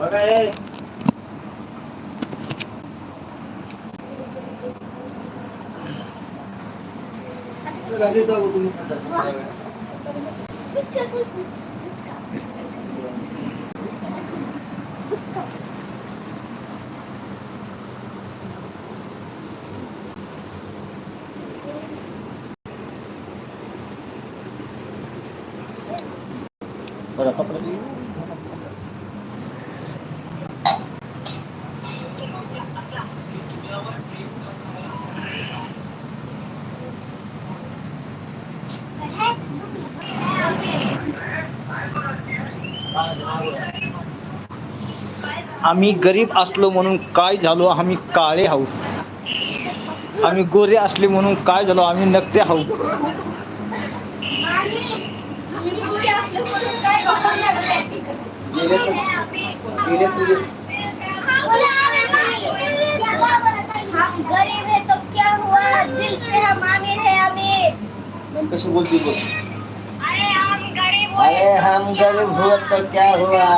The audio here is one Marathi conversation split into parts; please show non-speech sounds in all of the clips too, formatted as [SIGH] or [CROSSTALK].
बघा हे बरं कपडे दे. आम्ही गरीब असलो म्हणून काय झालो? आम्ही काळे आहोत. आम्ही गोरे असले म्हणून काय झालो? आम्ही नकटे आहोत. हम गरीब है तो क्या हुआ दिल से हम आमिर है आमिर कशी बोलती बोल अरे हम गरीब अरे हम गरीब हुआ तो क्या हुआ?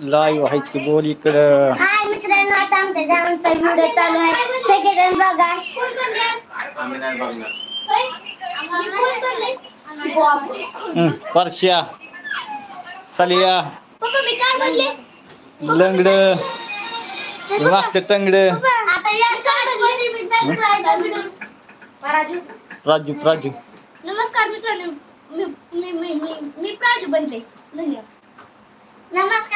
लाईव्ह आहेच की बोल इकडं. हाय मित्रांनो आता आमच्या व्हिडिओ चालू आहे. बघा. आम्ही नाही बघणार पप्पा परश्या सलिया मी काय बोलले लंगड मागचं टंगड राजू राजू. नमस्कार मित्रांनो मी मी मी मी मी प्राजू बनले. धन्यवाद. नमस्कार.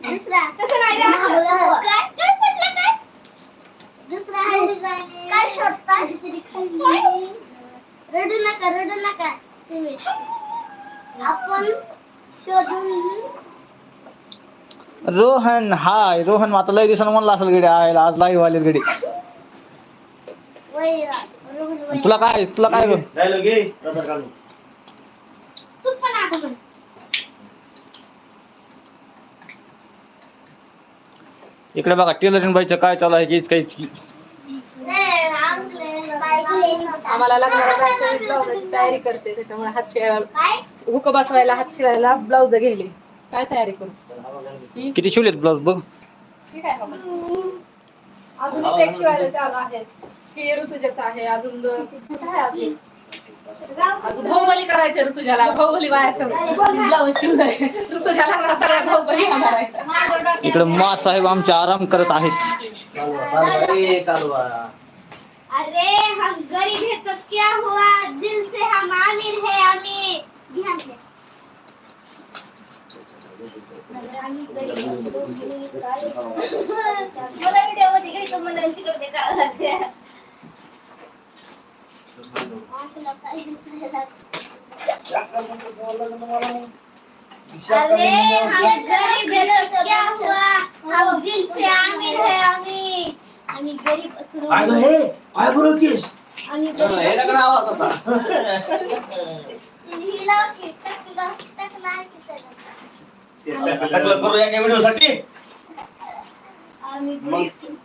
दुसरा. काय? रडू नका रडू नका तुम्ही. आपण शोधून रोहन हाय. रोहन आता लय दिवसानं म्हणला असेल गडी आयला आज लाईव्ह आले गडी. तुला काय तुला काय ग? तू पण आगमन इकडे बघा टेलरिंग बाईचं काय चालू आहे काहीच काहीच आम्हाला लग्नाला जायचं ब्लाऊजाची तयारी करते त्याच्यामुळे हात शिवायला हुक बसवायला हात शिवायला ब्लाऊज घ्यायले काय तयारी करू? किती शिवलेत ब्लाऊज बघ ठीक आहे. अजून एक शिवायला चालू आहे हे ऋतुजाचं आहे अजून काय अजून भाऊबली करायचं ऋतुजाला. भाऊबली वायाचं ब्लाऊज शिवलंय ऋतुजाला ना. सगळ्या भाऊबली होणार आहे. इकडे मा साहेब आमचे आराम करत आहेत. अरे हम गरीब है तो क्या हुआ? दिल से हम आमिर है आमिर। ध्यान से आम्ही गरीब असलो म्हणून काय मला व्हिडिओमध्ये घ्यायचं मला तिकडे करावं लागते अरे हम गरीब है क्या हुआ हम दिल से आमिर है आमिर आम्ही गरीब असलो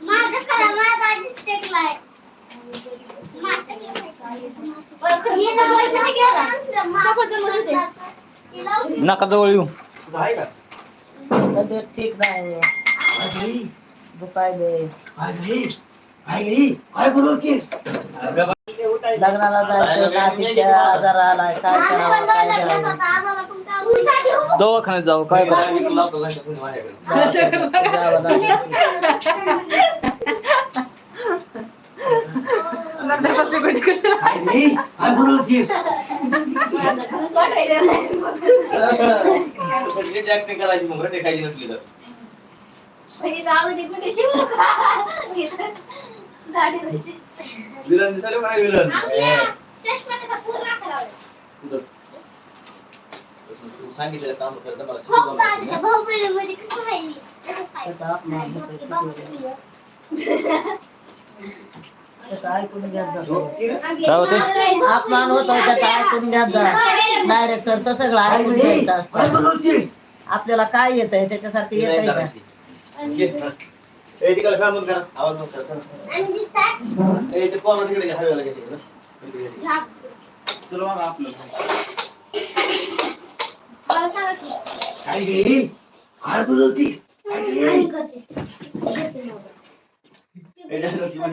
माझं टेकला खरं. माझं म्हणते. हिला नका जवळ येऊ. तब्येत ठीक नाही. दुखायले. लग्नाला जायचं नातीच्या आजार आलाय काय करावं काय करावं. दवाखान्यात जाऊ काय करा [LAUGHS] करायची मग रटे खायची नसली तर. विलन काय विलन? सांगितलेलं काम करतं मला [LAUGHS] अपमान. काय होतंय? अपमान होतोय त्याचा ऐकून घ्यात जा डायरेक्टरचं सगळं ऐकून घ्यायचं असतं. आपल्याला काय येत आहे त्याच्यासारखं येत आहे घ्या, घ्या घ्या.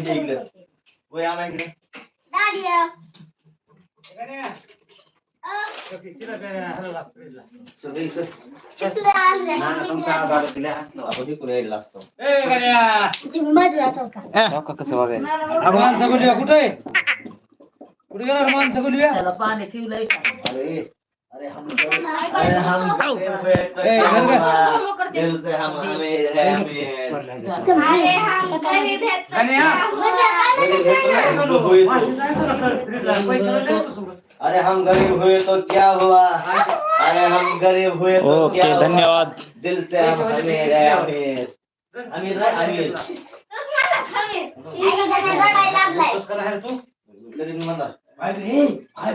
की काय वय आणा इकडे. दादी अ, चल, ए, चल. चिपलं आणलंय. आपण तिकडून यायला असतो. तुम्ही बाजूला असाल का? त्याला पाणी ठेवलंय अरे अरे हम अरे हम गरीब तो क्या हुआ? दिल से हम अमीर हैं, अमीर। अरे हम गरीब हैं तो क्या? हुआ? गरीब तो हुए तो- अरे हम गरीब हुए तो क्या हुआ? अरे हम गरीब हुए तो क्या हुआ? धन्यवाद। दिल से हम अमीर है अमीर। अमीर है अमीर। तोच. लगेच म्हणतात काय रे काय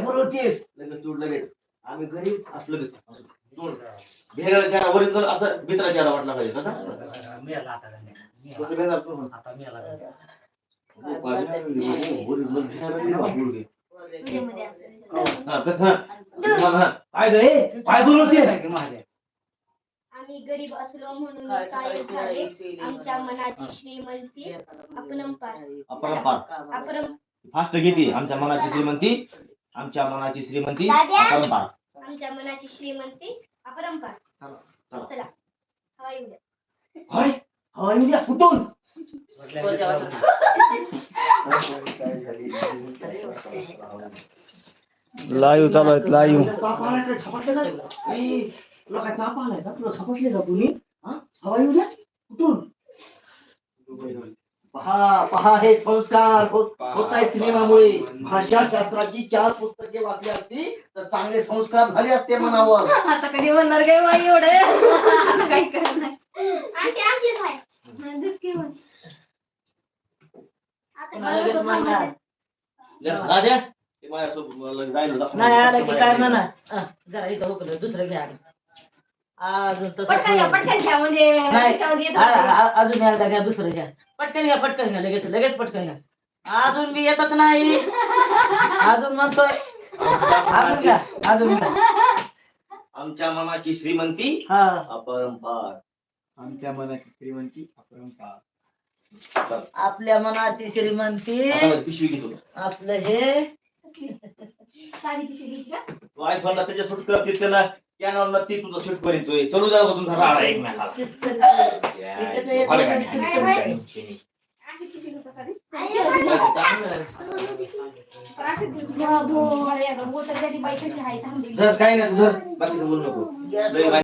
लगेच तू लगेच आम्ही गरीब असलो लगेच भेराला चेहरा वरील असं मित्रा चेहरा वाटला पाहिजे कसा. हो. हा, हा. काय काय आम्ही गरीब असलो म्हणून काय झाले आमच्या मनाची श्रीमंती अपरंपार. अपरंपार. अपरं फास्ट घेते. आमच्या मनाची श्रीमंती आमच्या मनाची श्रीमंती? अपरंपार. आमच्या मनाची श्रीमंती अपरंपार. चला. चला. हवा येऊ द्या. काय हवा येऊ द्या कुठून? लाईव्ह चालू आहेत लाईव्ह. ताप आलाय का? झपाटलं का? ए, तुला काय ताप आलाय का? तुला झपाटले का कुणी हा? हवा येऊ द्या. कुठून? पहा पहा हे संस्कार होत होत आहे सिनेमामुळे. भाषा शास्त्राची चार पुस्तके वाचली असती तर चांगले संस्कार झाले असते मनावर. आता कधी म्हणणार काय बाई एवढे? आता काही करत नाही. आंटी राजा ते माझ्यासोबत राहिलो. नाही आलं की काय म्हणा? जरा इथं हुकलं दुसरं घ्या. अजून तसं पटकन घ्या पटकन घ्या म्हणजे नाही. त्याच्यावर येत आ- नाही. आ- अजून एकदा घ्या दुसरं घ्या. पटकन घ्या पटकन घ्या लगेच लगेच पटकन घ्या. अजून मी येतच नाही. अजून म्हणतोय. अजून घ्या अजून घ्या. आमच्या मनाची श्रीमंती हा. अपरंपार. आमच्या मनाची श्रीमंती अपरंपार. आपल्या मनाची श्रीमंती. आता माझी पिशवी घेतो. आपलं हे. पिशवी का? तू आयफोनला त्याच्या शूट करते त्याला कॅनॉनला ती तुझं शूट करीतोय चलू जाऊ तुमचा राडा एकमेकाला? अशी पिशवी घेतो का रे? अरे पण अशी बाबो, अरे, आता बोटात त्याची बाई कशी आहे थांबलेली. धर काय नाही धर. बाकीचं बोलू नको.